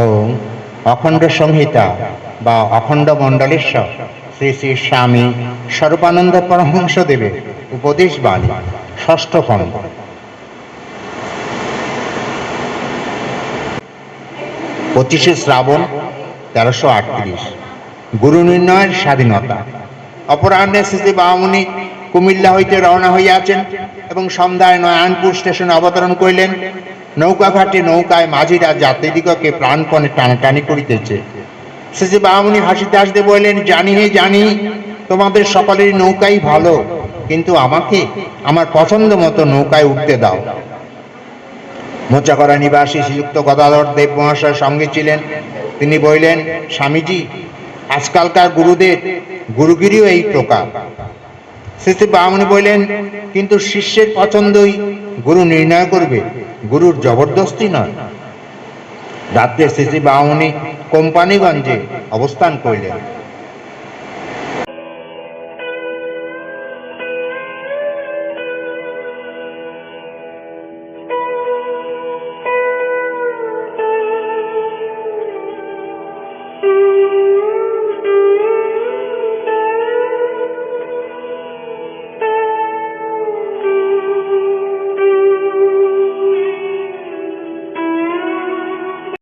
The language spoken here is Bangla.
ও অখণ্ড সংহিতা বা অখণ্ড মণ্ডলেশ্বর শ্রী শ্রী স্বামী স্বরূপানন্দ পরমহংস দেবের উপদেশ বাণী, ষষ্ঠ খণ্ড। পঁচিশে শ্রাবণ, তেরোশো আটত্রিশ। গুরু নির্ণয়ের স্বাধীনতা। অপরাহ্নে শ্রী বামুনি কুমিল্লা হইতে রওনা হইয়াছেন এবং সন্ধ্যায় নয়নপুর স্টেশনে অবতরণ করিলেন। নৌকা ঘাটে নৌকায় মাঝিরা যাত্রীদিগকে প্রাণপণে টানাটানি করিতেছে। শ্রী বামুনি হাসিতে হাসিতে বললেন, জানি হে, জানি, তোমাদের সকলেরই নৌকাই ভালো, কিন্তু আমাকে আমার পছন্দ মতো নৌকায় উঠতে দাও। মোচাকরা নিবাসী শ্রীযুক্ত গদাধর দেব মহাশয় সঙ্গে ছিলেন। তিনি বললেন, স্বামীজি, আজকালকার গুরুদের গুরুগিরিও এই প্রকার। শ্রী শ্রী বামনি বললেন, কিন্তু শিষ্যের পছন্দই গুরু নির্ণয় করবে। গুরুর জবরদস্তি নয়। রাত্রে শ্রী শ্রী বামনি কোম্পানিগঞ্জে অবস্থান করলেন।